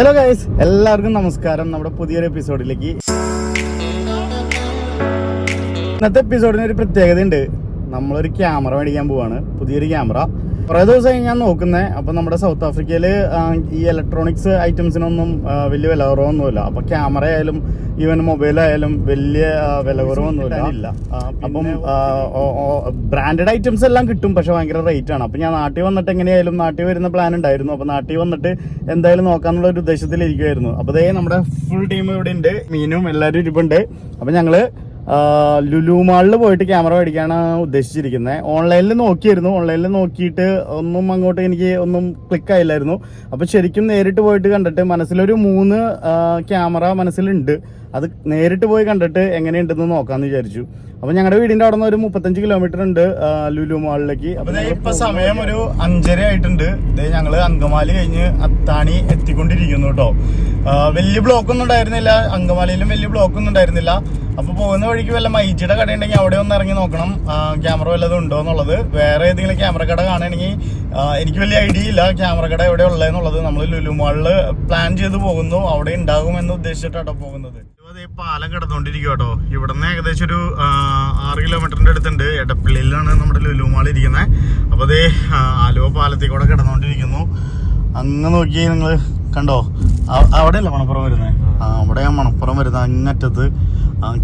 Hello guys എല്ലാവർക്കും നമസ്കാരം. നമ്മുടെ പുതിയൊരു എപ്പിസോഡിലേക്ക് ഇന്നത്തെ എപ്പിസോഡിന് ഒരു പ്രത്യേകത ഉണ്ട് നമ്മളൊരു ക്യാമറ മേടിക്കാൻ പോവാണ്. പുതിയൊരു ക്യാമറ കുറേ ദിവസമായി ഞാൻ നോക്കുന്നേ. അപ്പം നമ്മുടെ സൗത്ത് ആഫ്രിക്കയിൽ ഈ ഇലക്ട്രോണിക്സ് ഐറ്റംസിനൊന്നും വലിയ വില കുറവൊന്നുമില്ല അപ്പം ക്യാമറ ആയാലും ഈവൻ മൊബൈൽ ആയാലും വലിയ വില കുറവൊന്നുമില്ല അപ്പം ബ്രാൻഡഡ് ഐറ്റംസ് എല്ലാം കിട്ടും പക്ഷെ ഭയങ്കര റേറ്റ് ആണ്. അപ്പം ഞാൻ നാട്ടിൽ വന്നിട്ട് എങ്ങനെയായാലും നാട്ടിൽ വരുന്ന പ്ലാൻ ഉണ്ടായിരുന്നു. അപ്പം നാട്ടിൽ വന്നിട്ട് എന്തായാലും നോക്കാനുള്ള ഒരു ഉദ്ദേശത്തിലിരിക്കുമായിരുന്നു അപ്പോൾ അതേ നമ്മുടെ ഫുൾ ടീം ഇവിടെ ഉണ്ട്. മീനും എല്ലാവരും ഇരിപ്പുണ്ട്. അപ്പം ഞങ്ങൾ ലുലു മാളിൽ പോയിട്ട് ക്യാമറ മേടിക്കാണ് ഉദ്ദേശിച്ചിരിക്കുന്നത് ഓൺലൈനിൽ നോക്കിയിരുന്നു. ഓൺലൈനിൽ നോക്കിയിട്ട് ഒന്നും അങ്ങോട്ട് എനിക്ക് ഒന്നും ക്ലിക്ക് ആയില്ലായിരുന്നു. അപ്പോൾ ശരിക്കും നേരിട്ട് പോയിട്ട് കണ്ടിട്ട് മനസ്സിലൊരു മൂന്ന് ക്യാമറ മനസ്സിലുണ്ട്. അത് നേരിട്ട് പോയി കണ്ടിട്ട് എങ്ങനെയുണ്ടെന്ന് നോക്കാമെന്ന് വിചാരിച്ചു. അപ്പോൾ ഞങ്ങളുടെ വീടിന്റെ അവിടെ നിന്ന് ഒരു മുപ്പത്തഞ്ച് കിലോമീറ്റർ ഉണ്ട് ലുലു മാളിലേക്ക്. ഇപ്പൊ സമയം ഒരു അഞ്ചര ആയിട്ടുണ്ട്. ഞങ്ങൾ അങ്കമാലി കഴിഞ്ഞ് അത്താണി എത്തിക്കൊണ്ടിരിക്കുന്നു കേട്ടോ വലിയ ബ്ലോക്ക് ഒന്നും ഉണ്ടായിരുന്നില്ല. അങ്കമാലിയിലും വലിയ ബ്ലോക്ക് ഒന്നും ഉണ്ടായിരുന്നില്ല. അപ്പൊ പോകുന്ന വഴിക്ക് വല്ല മൈജിയുടെ കട ഉണ്ടെങ്കിൽ അവിടെ ഒന്ന് ഇറങ്ങി നോക്കണം. ക്യാമറ വല്ലതും ഉണ്ടോ എന്നുള്ളത്. വേറെ ഏതെങ്കിലും ക്യാമറ കട കാണുകയാണെങ്കിൽ എനിക്ക് വലിയ ഐഡിയ ഇല്ല ക്യാമറ കട എവിടെ ഉള്ളതെന്നുള്ളത്. നമ്മൾ ലുലു മാളിൽ പ്ലാൻ ചെയ്ത് പോകുന്നു. അവിടെ ഉണ്ടാകുമെന്ന് ഉദ്ദേശിച്ചിട്ടാണ് പോകുന്നത്. പാലം കിടന്നുകൊണ്ടിരിക്കും കേട്ടോ ഇവിടുന്ന് ഏകദേശം ഒരു ആറ് കിലോമീറ്ററിന്റെ അടുത്തുണ്ട്. എടപ്പള്ളിയിലാണ് നമ്മുടെ ലുലുമാൾ ഇരിക്കുന്നത് അപ്പോൾ അതേ ആലുവ പാലത്തിൽ കൂടെ കിടന്നുകൊണ്ടിരിക്കുന്നു. അങ്ങ് നോക്കി നിങ്ങൾ കണ്ടോ? അവിടെയല്ല മണപ്പുറം വരുന്നത് ആ അവിടെ മണപ്പുറം വരുന്നത് അങ്ങറ്റത്ത്.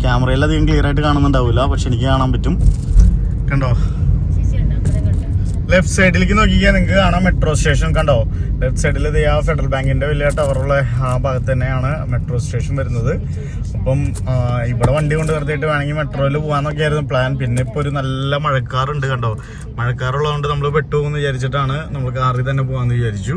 ക്യാമറയിൽ അധികം ക്ലിയർ ആയിട്ട് കാണുന്നുണ്ടാവില്ല പക്ഷെ എനിക്ക് കാണാൻ പറ്റും. കണ്ടോ? ലെഫ്റ്റ് സൈഡിലേക്ക് നോക്കിയാൽ നിങ്ങൾക്ക് കാണാം മെട്രോ സ്റ്റേഷൻ കണ്ടോ ലെഫ്റ്റ് സൈഡിൽ ഇത് ആ ഫെഡറൽ ബാങ്കിന്റെ വലിയ ടവറുള്ള ആ ഭാഗത്ത് തന്നെയാണ് മെട്രോ സ്റ്റേഷൻ വരുന്നത്. അപ്പം ഇവിടെ വണ്ടി കൊണ്ട് നിർത്തിയിട്ട് വേണമെങ്കിൽ മെട്രോയിൽ പോകാന്നൊക്കെ ആയിരുന്നു പ്ലാൻ പിന്നെ ഇപ്പോൾ ഒരു നല്ല മഴക്കാറുണ്ട് കണ്ടോ? മഴക്കാറുള്ളതുകൊണ്ട് നമ്മൾ പെട്ടുപോകുമെന്ന് വിചാരിച്ചിട്ടാണ് നമ്മൾ കാറിൽ തന്നെ പോകാമെന്ന് വിചാരിച്ചു.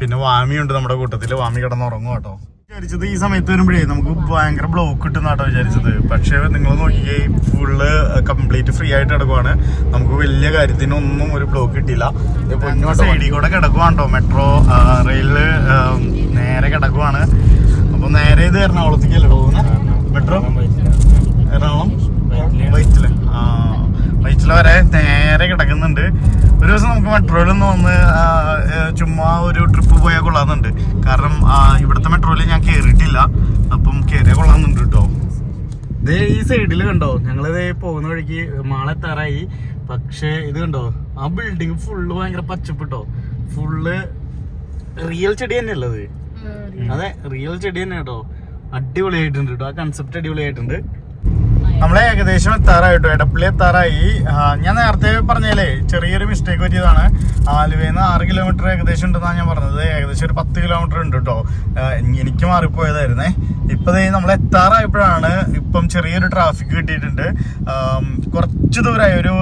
പിന്നെ വാമിയുണ്ട് നമ്മുടെ കൂട്ടത്തിൽ വാമി കിടന്നുറങ്ങും കേട്ടോ. വിചാരിച്ചത് ഈ സമയത്ത് വരുമ്പോഴേ നമുക്ക് ഭയങ്കര ബ്ലോക്ക് കിട്ടുന്ന കേട്ടോ വിചാരിച്ചത്. പക്ഷേ നിങ്ങൾ നോക്കിയേ ഫുള്ള് കംപ്ലീറ്റ് ഫ്രീ ആയിട്ട് കിടക്കുവാണ്. നമുക്ക് വലിയ കാര്യത്തിനൊന്നും ഒരു ബ്ലോക്ക് കിട്ടിയില്ല. സൈഡിൽ കൂടെ കിടക്കുവാണ്ടോ? മെട്രോ റെയിൽ നേരെ കിടക്കുവാണ്. അപ്പൊ നേരെ ഇത് എറണാകുളത്തേക്കല്ലേ പോകുന്നത് മെട്രോ എറണാകുളം? വൈറ്റിൽ. ആ വൈറ്റിൽ വരെ നേരെ കിടക്കുന്നുണ്ട്. ഒരു ദിവസം നമുക്ക് മെട്രോയിൽ നിന്ന് വന്ന് ചുമ്മാ ഒരു ട്രിപ്പ് പോയാൽ കൊള്ളാന്നുണ്ട് കാരണം ഇവിടുത്തെ മെട്രോയിൽ ഞാൻ കയറിയിട്ടില്ല അപ്പം കയറിയാൽ കൊള്ളാന്നുണ്ട് കേട്ടോ. ഇതേ ഈ സൈഡിൽ കണ്ടോ? ഞങ്ങളിത് പോകുന്ന വഴിക്ക് മാളെത്താറായി പക്ഷേ ഇത് കണ്ടോ? ആ ബിൽഡിംഗ് ഫുള്ള് ഭയങ്കര പച്ചപ്പിട്ടോ ഫുള്ള് റിയൽ ചെടി തന്നെ അത്? അതെ റിയൽ ചെടി തന്നെ കേട്ടോ അടിപൊളിയായിട്ടുണ്ട് കേട്ടോ ആ കൺസെപ്റ്റ് അടിപൊളിയായിട്ടുണ്ട്. നമ്മളെ ഏകദേശം എത്താറായിട്ടോ എടപ്പള്ളി എത്താറായി. ഞാൻ നേരത്തെ പറഞ്ഞാലേ ചെറിയൊരു മിസ്റ്റേക്ക് പറ്റിയതാണ്. ആലുവയിൽ നിന്ന് ആറ് കിലോമീറ്റർ ഏകദേശം ഉണ്ടെന്നാണ് ഞാൻ പറഞ്ഞത്. ഏകദേശം ഒരു പത്ത് കിലോമീറ്റർ ഉണ്ട് കേട്ടോ എനിക്ക് മാറിപ്പോയതായിരുന്നേ. ഇപ്പൊ ദേ നമ്മൾ എത്താറായപ്പോഴാണ് ഇപ്പം ചെറിയൊരു ട്രാഫിക് കിട്ടിയിട്ടുണ്ട്. കുറച്ച് ദൂരമായി ഒരു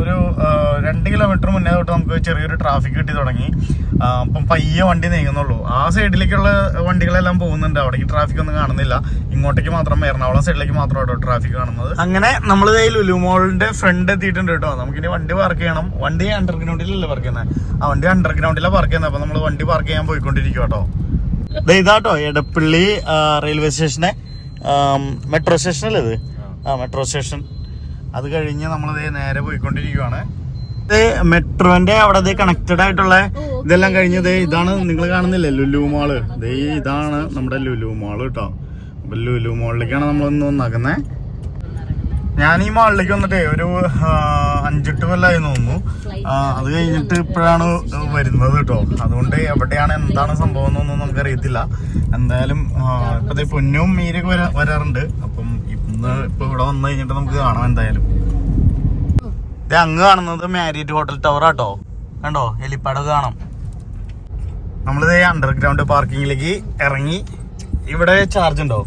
ഒരു രണ്ട് കിലോമീറ്റർ മുന്നേ തൊട്ട് നമുക്ക് ചെറിയൊരു ട്രാഫിക് കിട്ടി തുടങ്ങി. അപ്പം പയ്യെ വണ്ടി നീങ്ങുന്നുള്ളൂ. ആ സൈഡിലേക്കുള്ള വണ്ടികളെല്ലാം പോകുന്നുണ്ട്. അവിടേക്ക് ട്രാഫിക് ഒന്നും കാണുന്നില്ല. ഇങ്ങോട്ടേക്ക് മാത്രം എറണാകുളം സൈഡിലേക്ക് മാത്രം ട്രാഫിക് കാണുന്നത്. അങ്ങനെ നമ്മൾ ലുലു മോളിന്റെ ഫ്രണ്ട് എത്തിയിട്ടുണ്ട് കേട്ടോ. നമുക്കിനി വണ്ടി പാർക്ക് ചെയ്യണം. വണ്ടി അണ്ടർഗ്രൗണ്ടിലല്ലേ പാർക്ക് ചെയ്യുന്നത് ആ വണ്ടി അണ്ടർഗ്രൗണ്ടിലാണ് പാർക്ക് ചെയ്യുന്നത് അപ്പൊ നമ്മൾ വണ്ടി പാർക്ക് ചെയ്യാൻ പോയിക്കൊണ്ടിരിക്കും കേട്ടോ. ഇതാട്ടോ എടപ്പള്ളി റെയിൽവേ സ്റ്റേഷനെ മെട്രോ സ്റ്റേഷനല്ലേ ഇത്? ആ മെട്രോ സ്റ്റേഷൻ അത് കഴിഞ്ഞ് നമ്മൾ നേരെ പോയിക്കൊണ്ടിരിക്കുവാണ്. ഇത് മെട്രോന്റെ അവിടെ കണക്റ്റഡ് ആയിട്ടുള്ള ഇതെല്ലാം കഴിഞ്ഞ് ദേ ഇതാണ് നിങ്ങൾ കാണുന്നില്ലേ ലുലു മാൾ? ഇതാണ് നമ്മുടെ ലുലു മാൾ കേട്ടോ അപ്പൊ ലുലു മാളിലേക്കാണ് നമ്മളൊന്ന് ഒന്നാക്കുന്നത് ഞാൻ ഈ മാളിലേക്ക് വന്നിട്ടേ ഒരു അഞ്ചെട്ട് കൊല്ലമായി തോന്നുന്നു. അത് കഴിഞ്ഞിട്ട് ഇപ്പോഴാണ് വരുന്നത് കേട്ടോ. അതുകൊണ്ട് എവിടെയാണ് എന്താണ് സംഭവം എന്നൊന്നും നമുക്കറിയത്തില്ല. എന്തായാലും ഇപ്പത്തെ പൊന്നും മീരൊക്കെ വരാ വരാറുണ്ട്. അപ്പം ഇന്ന് ഇപ്പൊ ഇവിടെ വന്നു കഴിഞ്ഞിട്ട് നമുക്ക് കാണാം എന്തായാലും. ഇത് അങ്ങ് കാണുന്നത് മാരിയറ്റ് ഹോട്ടൽ ടവർ ആട്ടോ. കണ്ടോ? എലിപ്പാട് കാണാം. നമ്മളിത് അണ്ടർഗ്രൗണ്ട് പാർക്കിങ്ങിലേക്ക് ഇറങ്ങി. ഇവിടെ ചാർജ് ഉണ്ടോ?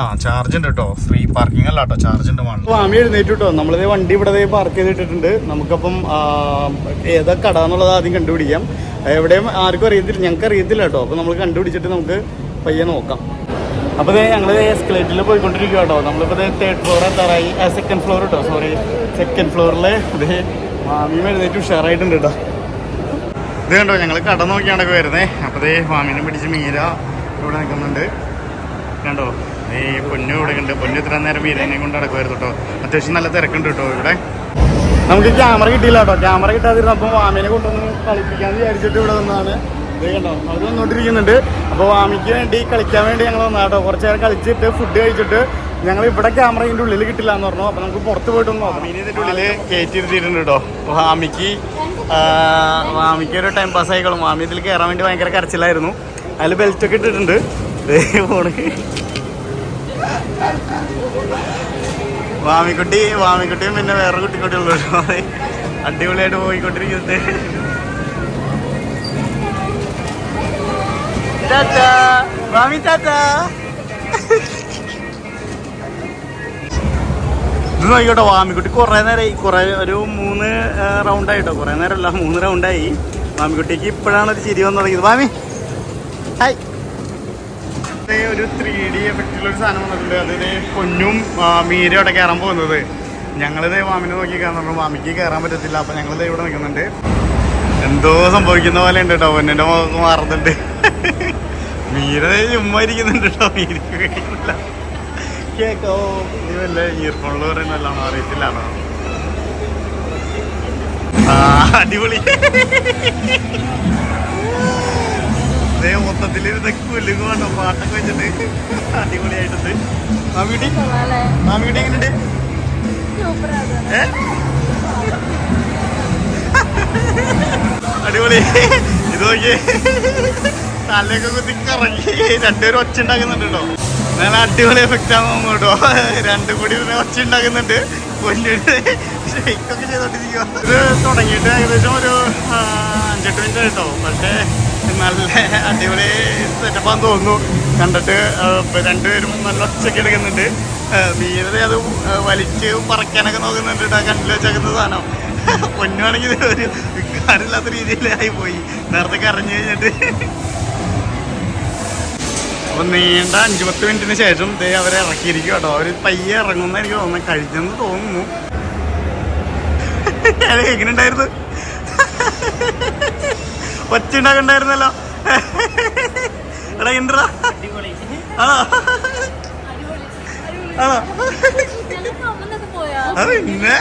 ആ ചാർജ് ഉണ്ട് കേട്ടോ ഫ്രീ പാർക്കിംഗ് അല്ല കേട്ടോ ചാർജ് ഉണ്ട് വാമി എഴുന്നേറ്റ് കേട്ടോ നമ്മളിത് വണ്ടി ഇവിടെ പാർക്ക് ചെയ്തിട്ടിട്ടുണ്ട്. നമുക്കപ്പം ഏതാ കട എന്നുള്ളത് ആദ്യം കണ്ടുപിടിക്കാം. എവിടെയും ആർക്കും അറിയത്തില്ല. ഞങ്ങൾക്ക് അറിയത്തില്ല കേട്ടോ അപ്പോൾ നമ്മൾ കണ്ടുപിടിച്ചിട്ട് നമുക്ക് പയ്യെ നോക്കാം. അപ്പോൾ ഞങ്ങൾ എസ്കലേറ്ററിൽ പോയിക്കൊണ്ടിരിക്കുക കേട്ടോ നമ്മളിപ്പോൾ തേർഡ് ഫ്ലോർ എത്താറായി. സെക്കൻഡ് ഫ്ലോർ കേട്ടോ സോറി സെക്കൻഡ് ഫ്ലോറിൽ ഇതേ മാമിയും എഴുന്നേറ്റ് ഉഷാറായിട്ടുണ്ട് കേട്ടോ ഇത് കണ്ടോ ഞങ്ങൾ കട നോക്കിയാണ് വരുന്നത് അപ്പോൾ ദേ പിടിച്ച് മീര ഇവിടെ നിൽക്കുന്നുണ്ട് കണ്ടോ? ഈ പൊന്നു ഇവിടെ ഉണ്ട് പൊന്നു ഇത്ര നേരം ഇരങ്ങി കൊണ്ട് നടക്കുമായിരുന്നു കേട്ടോ അത്യാവശ്യം നല്ല തിരക്കുണ്ട് കേട്ടോ ഇവിടെ. നമുക്ക് ക്യാമറ കിട്ടിയില്ല കേട്ടോ ക്യാമറ കിട്ടാതിരുന്നപ്പോൾ വാമിനെ കൊണ്ടൊന്ന് കളിപ്പിക്കാന്ന് വിചാരിച്ചിട്ട് ഇവിടെ വന്നാണ് ദേ കണ്ടോ അവർ വന്നോണ്ടിരിക്കുന്നുണ്ട്. അപ്പോൾ വാമിക്ക് വേണ്ടി കളിക്കാൻ വേണ്ടി ഞങ്ങൾ വന്നാ കേട്ടോ കുറച്ച് നേരം കളിച്ചിട്ട് ഫുഡ് കഴിച്ചിട്ട് ഞങ്ങൾ ഇവിടെ ക്യാമറ ഇതിന്റെ ഉള്ളിൽ കിട്ടില്ല എന്ന് പറഞ്ഞു. അപ്പോൾ നമുക്ക് പുറത്ത് പോയിട്ട് ഇനി ഇതിന്റെ ഉള്ളിൽ കയറ്റി കേട്ടോ വാമിക്ക് വാമിക്ക് ഒരു ടൈം പാസ് ആയിക്കോളും. വാമി ഇതിൽ കയറാൻ വേണ്ടി ഭയങ്കര കരച്ചിലായിരുന്നു. അതിൽ ബെൽറ്റ് ഒക്കെ ഇട്ടിട്ടുണ്ട്. പോണ് വാമിക്കുട്ടി വാമിക്കുട്ടിയും പിന്നെ വേറെ കുട്ടിക്കുട്ടി ഉള്ളു. കേട്ടോ അടിപൊളിയായിട്ട് പോയിക്കൊണ്ടിരിക്കുന്നത് വാമി ഇത്. നോക്കിക്കോട്ടെ വാമിക്കുട്ടി കുറേ നേരമായി കുറേ ഒരു മൂന്ന് റൗണ്ട് ആയിട്ടോ. കുറേ നേരമല്ല മൂന്ന് റൗണ്ടായി വാമിക്കുട്ടിക്ക് ഇപ്പോഴാണ് ഒരു ചിരി വന്നു തുടങ്ങിയത്. വാമി ഹായ് ദേ ഒരു ത്രീ ഡി എഫക്റ്റുള്ള ഒരു സാധനം വന്നിട്ടുണ്ട്. അതിന് പൊന്നും മീരും അവിടെ കയറാൻ പോകുന്നത്. ഞങ്ങളിത് വാമിനെ നോക്കി കയറുന്നുണ്ട് വാമിക്ക് കയറാൻ പറ്റത്തില്ല. അപ്പം ഞങ്ങളിത് ഇവിടെ നിൽക്കുന്നുണ്ട്. എന്തോ സംഭവിക്കുന്ന പോലെ ഉണ്ട് കേട്ടോ പൊന്നിന്റെ മുഖം മാറുന്നുണ്ട്. മീര ദേ ചുമ്മാ ഇരിക്കുന്നുണ്ട് കേട്ടോ മീരക്ക് കേക്കോ? ഇത് വല്ല ഇയർഫോണിൽ പറയുന്നല്ലാണോ അറിയത്തില്ലാണോ ആ അടിപൊളി. അതേ മൊത്തത്തിൽ ഇതൊക്കെ വേണ്ടോ പാട്ടൊക്കെ വെച്ചിട്ട് അടിപൊളിയായിട്ടുണ്ട്. മാമിക്കുട്ടി എങ്ങനെയുണ്ട്? അടിപൊളി. ഇത് നോക്കിയേ. തലയൊക്കെ കുത്തി കറങ്ങി. രണ്ടുപേരും ഒച്ച ഉണ്ടാക്കുന്നുണ്ട് കേട്ടോ. നല്ല അടിപൊളി എഫക്റ്റ് ആണ് തോന്നുന്നു കേട്ടോ. രണ്ടും കൂടി പിന്നെ ഒച്ച ഉണ്ടാക്കുന്നുണ്ട്. കൊല്ലിട്ട് ഷെയ്ക്കൊക്കെ ചെയ്തോണ്ടിരിക്കുക ഇത് തുടങ്ങിയിട്ട് ഏകദേശം ഒരു അഞ്ചെട്ട് മിനിറ്റ് ആയിട്ടോ. പക്ഷേ നല്ല അടിപൊളി സെറ്റപ്പാന്ന് തോന്നുന്നു. കണ്ടിട്ട് ആ, രണ്ടുപേരും നല്ല ഒച്ചയ്ക്ക് എടുക്കുന്നുണ്ട് വീരത അത് വലിച്ച് പറക്കാനൊക്കെ നോക്കുന്നുണ്ട് കേട്ടോ കണ്ണിൽ വെച്ചേക്കുന്ന സാധനം. പൊന്നുവാണെങ്കിൽ ഒരു വികാരമില്ലാത്ത രീതിയിലായി പോയി നേരത്തെ കരഞ്ഞു കഴിഞ്ഞിട്ട്. അപ്പം നീണ്ട അഞ്ച് പത്ത് മിനിറ്റിന് ശേഷം ദേ അവരെ ഇറക്കിയിരിക്കും കേട്ടോ. അവർ പയ്യെ ഇറങ്ങുന്ന എനിക്ക് തോന്നുന്നു. കഴിഞ്ഞെന്ന് തോന്നുന്നു. എങ്ങനെ ഉണ്ടായിരുന്നു ഒച്ച ഉണ്ടാക്കണ്ടായിരുന്നല്ലോ എടാ എന്താ ആ. ആ. അത് പിന്നെ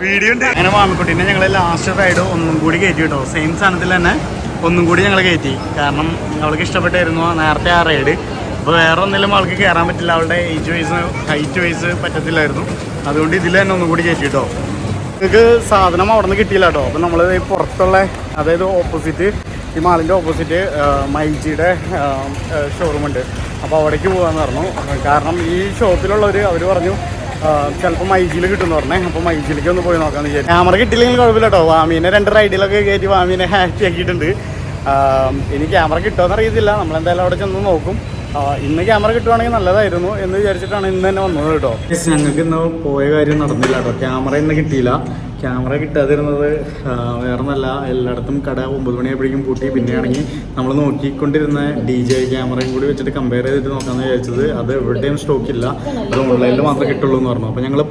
വീഡിയോ ഉണ്ട്. അങ്ങനെ മാമിക്കുട്ടീനെ ഞങ്ങൾ ലാസ്റ്റ് റൈഡ് ഒന്നും കൂടി കയറ്റി കേട്ടോ. സെയിം സാധനത്തിൽ തന്നെ ഒന്നും കൂടി ഞങ്ങൾ കയറ്റി. കാരണം അവൾക്ക് ഇഷ്ടപ്പെട്ടായിരുന്നു നേരത്തെ ആ റൈഡ് അപ്പോൾ വേറെ ഒന്നിലും അവൾക്ക് കയറാൻ പറ്റില്ല. അവളുടെ ഏജ് വൈസ് ഹൈറ്റ് വൈസ് പറ്റത്തില്ലായിരുന്നു. അതുകൊണ്ട് ഇതിൽ തന്നെ ഒന്നും കൂടി കയറ്റി കേട്ടോ. നിങ്ങൾക്ക് സാധനം അവിടെ നിന്ന് കിട്ടിയില്ല കേട്ടോ അപ്പം നമ്മൾ പുറത്തുള്ള അതായത് ഓപ്പോസിറ്റ് ഈ മാളിന്റെ ഓപ്പോസിറ്റ് മൈജിയുടെ ഷോറൂം ഉണ്ട്. അപ്പോൾ അവിടേക്ക് പോകാമെന്ന് പറഞ്ഞു. കാരണം ഈ ഷോപ്പിലുള്ളവർ അവർ പറഞ്ഞു ചിലപ്പോൾ മൈജിയിൽ കിട്ടുമെന്ന് പറഞ്ഞേ. അപ്പോൾ മൈജിയിലേക്ക് ഒന്ന് പോയി നോക്കാമെന്ന് വിചാരിച്ചു. ക്യാമറ കിട്ടില്ലെങ്കിൽ കുഴപ്പമില്ല കേട്ടോ വാമീനെ രണ്ട് റൈഡിലൊക്കെ കയറ്റി വാമീനെ ഹാപ്പി ആക്കിയിട്ടുണ്ട്. ഇനി ക്യാമറ കിട്ടുമെന്ന് അറിയത്തില്ല. നമ്മളെന്തായാലും അവിടെ ചെന്ന് നോക്കും. ഇന്ന് ക്യാമറ കിട്ടുവാണെങ്കിൽ നല്ലതായിരുന്നു എന്ന് വിചാരിച്ചിട്ടാണ് ഇന്ന് തന്നെ വന്നത് കേട്ടോ. ഞങ്ങൾക്ക് ഇന്ന് പോയ കാര്യം നടന്നില്ല കേട്ടോ. ക്യാമറ ഇന്ന് കിട്ടിയില്ല. ക്യാമറ കിട്ടാതിരുന്നത് വേറൊന്നല്ല എല്ലായിടത്തും കട ഒമ്പത് മണിയായപ്പോഴേക്കും പൂട്ടി. പിന്നെയാണെങ്കിൽ നമ്മൾ നോക്കിക്കൊണ്ടിരുന്ന ഡി ജെ ക്യാമറയും കൂടി വെച്ചിട്ട് കമ്പയർ ചെയ്തിട്ട് നോക്കാമെന്ന് വിചാരിച്ചത്. അത് എവിടെയും സ്റ്റോക്ക് ഇല്ല. അത് ഓൺലൈനിൽ മാത്രമേ കിട്ടുള്ളൂ എന്ന് പറഞ്ഞു. അപ്പോൾ ഞങ്ങൾ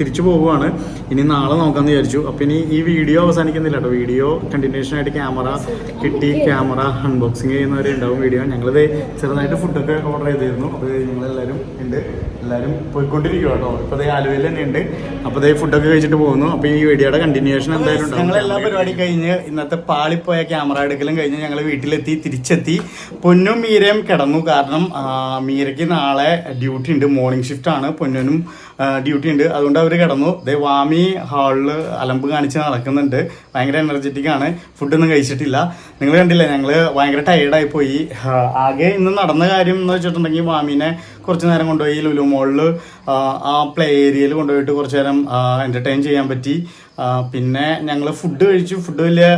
തിരിച്ചു പോവുകയാണ്. ഇനി നാളെ നോക്കാമെന്ന് വിചാരിച്ചു. അപ്പോൾ ഇനി ഈ വീഡിയോ അവസാനിക്കുന്നില്ല കേട്ടോ. വീഡിയോ കണ്ടിന്യൂഷൻ ആയിട്ട് ക്യാമറ കിട്ടി. ക്യാമറ അൺബോക്സിങ് ചെയ്യുന്നവരെ ഉണ്ടാവും വീഡിയോ ഞങ്ങളിത് ചെറുതായിട്ട് ഫുഡൊക്കെ ഓർഡർ ചെയ്തിരുന്നു. അപ്പോൾ ഞങ്ങളെല്ലാവരും ഉണ്ട്. എല്ലാവരും പോയിക്കൊണ്ടിരിക്കുക കേട്ടോ. ഇപ്പോൾ ആലുവയിൽ തന്നെ ഉണ്ട് അപ്പോൾ ദേ ഫുഡൊക്കെ കഴിച്ചിട്ട് പോകുന്നു. അപ്പോൾ ഈ വീഡിയോയുടെ കണ്ടിന്യൂഷൻ എന്തായാലും ഞങ്ങൾ എല്ലാ പരിപാടി കഴിഞ്ഞ് ഇന്നത്തെ പാളിപ്പോയ ക്യാമറ എടുക്കലും കഴിഞ്ഞ് ഞങ്ങൾ വീട്ടിലെത്തി തിരിച്ചെത്തി. പൊന്നും മീരയും കിടന്നു. കാരണം മീരയ്ക്ക് നാളെ ഡ്യൂട്ടി ഉണ്ട്. മോർണിംഗ് ഷിഫ്റ്റ് ആണ്. പൊന്നനും ഡ്യൂട്ടി ഉണ്ട്. അതുകൊണ്ട് അവർ കിടന്നു. ദേ വാമി ഹാളിൽ അലമ്പ് കാണിച്ച് നടക്കുന്നുണ്ട്. ഭയങ്കര എനർജറ്റിക് ആണ്. ഫുഡൊന്നും കഴിച്ചിട്ടില്ല. നിങ്ങൾ കണ്ടില്ലേ ഞങ്ങൾ ഭയങ്കര ടയർഡായി പോയി. ആകെ ഇന്ന് നടന്ന കാര്യം എന്ന് വെച്ചിട്ടുണ്ടെങ്കിൽ വാമീനെ കുറച്ച് നേരം കൊണ്ടുപോയി ലുലു മോളിൽ ആ പ്ലേ ഏരിയയിൽ കൊണ്ടുപോയിട്ട് കുറച്ച് നേരം എന്റർടൈൻ ചെയ്യാൻ പറ്റി. പിന്നെ ഞങ്ങൾ ഫുഡ് കഴിച്ചു. ഫുഡ് വലിയ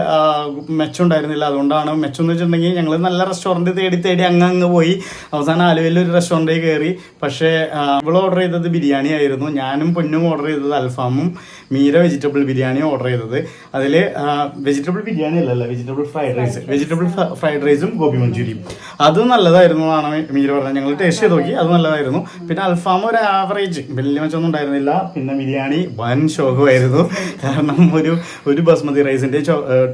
മെച്ചം ഉണ്ടായിരുന്നില്ല അതുകൊണ്ടാണ് മെച്ചം എന്ന് വെച്ചിട്ടുണ്ടെങ്കിൽ ഞങ്ങൾ നല്ല റെസ്റ്റോറന്റ് തേടി തേടി അങ്ങ് അങ്ങ് പോയി. അവസാനം ആലുവയിൽ ഒരു റെസ്റ്റോറന്റിൽ കയറി പക്ഷേ ഇവൾ ഓർഡർ ചെയ്തത് ബിരിയാണി ആയിരുന്നു. ഞാനും പൊന്നും ഓർഡർ ചെയ്തത് അൽഫാമും മീര വെജിറ്റബിൾ ബിരിയാണിയും ഓർഡർ ചെയ്തത്. അതിൽ വെജിറ്റബിൾ ബിരിയാണി അല്ലല്ലോ vegetable fried rice vegetable fried റൈസും ഗോപി മഞ്ചൂരിയും. അത് നല്ലതായിരുന്നു എന്നാണ് മീര പറഞ്ഞത്. ഞങ്ങൾ ടേസ്റ്റ് ചെയ്ത് നോക്കി. അത് നല്ലതായിരുന്നു. പിന്നെ അൽഫാം ഒരു ആവറേജ് വലിയ മെച്ചമൊന്നും ഉണ്ടായിരുന്നില്ല. പിന്നെ ബിരിയാണി വൻ ശോകമായിരുന്നു. കാരണം ഒരു ഒരു ബസ്മതി റൈസിന്റെ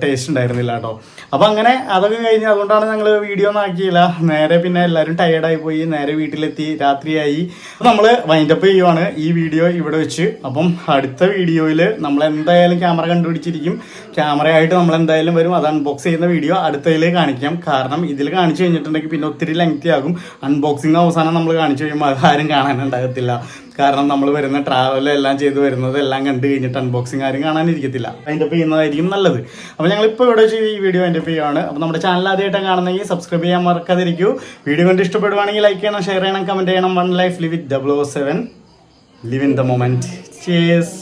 ടേസ്റ്റ് ഉണ്ടായിരുന്നില്ല കേട്ടോ. അപ്പോൾ അങ്ങനെ അതൊക്കെ കഴിഞ്ഞ് അതുകൊണ്ടാണ് ഞങ്ങൾ വീഡിയോ ഒന്നും ആക്കിയില്ല. നേരെ പിന്നെ എല്ലാവരും ടയേർഡായി പോയി. നേരെ വീട്ടിലെത്തി. രാത്രിയായി. നമ്മൾ വൈൻഡപ്പ് ചെയ്യുവാണ് ഈ വീഡിയോ ഇവിടെ വെച്ച്. അപ്പം അടുത്ത വീഡിയോയിൽ നമ്മൾ എന്തായാലും ക്യാമറ കണ്ടുപിടിച്ചിരിക്കും. ക്യാമറയായിട്ട് നമ്മൾ എന്തായാലും വരും. അത് അൺബോക്സ് ചെയ്യുന്ന വീഡിയോ അടുത്തതിൽ കാണിക്കാം. കാരണം ഇതിൽ കാണിച്ചു കഴിഞ്ഞിട്ടുണ്ടെങ്കിൽ പിന്നെ ഒത്തിരി ലെങ്തി ആകും. അൺബോക്സിങ് അവസാനം നമ്മൾ കാണിച്ചു കഴിയുമ്പോൾ അത് ആരും കാണാനുണ്ടാകത്തില്ല കാരണം നമ്മൾ വരുന്ന ട്രാവൽ എല്ലാം ചെയ്ത് വരുന്നത് എല്ലാം കണ്ടു കഴിഞ്ഞിട്ട് അൺബോക്സിങ് ആരും കാണാനിരിക്കത്തില്ല. അതിന്റെ ചെയ്യുന്നതായിരിക്കും നല്ലത്. അപ്പോൾ ഞങ്ങൾ ഇപ്പോൾ ഇവിടെ ഈ വീഡിയോ അതിന്റെ ആണ് അപ്പോൾ നമ്മുടെ ചാനൽ ആദ്യമായിട്ട് കാണുന്നെങ്കിൽ സബ്സ്ക്രൈബ് ചെയ്യാൻ മറക്കാതിരിക്കൂ. വീഡിയോ കണ്ട് ഇഷ്ടപ്പെടുവാണെങ്കിൽ ലൈക്ക് ചെയ്യണം ഷെയർ ചെയ്യണം കമന്റ് ചെയ്യണം. One life live with double O seven live in the moment chase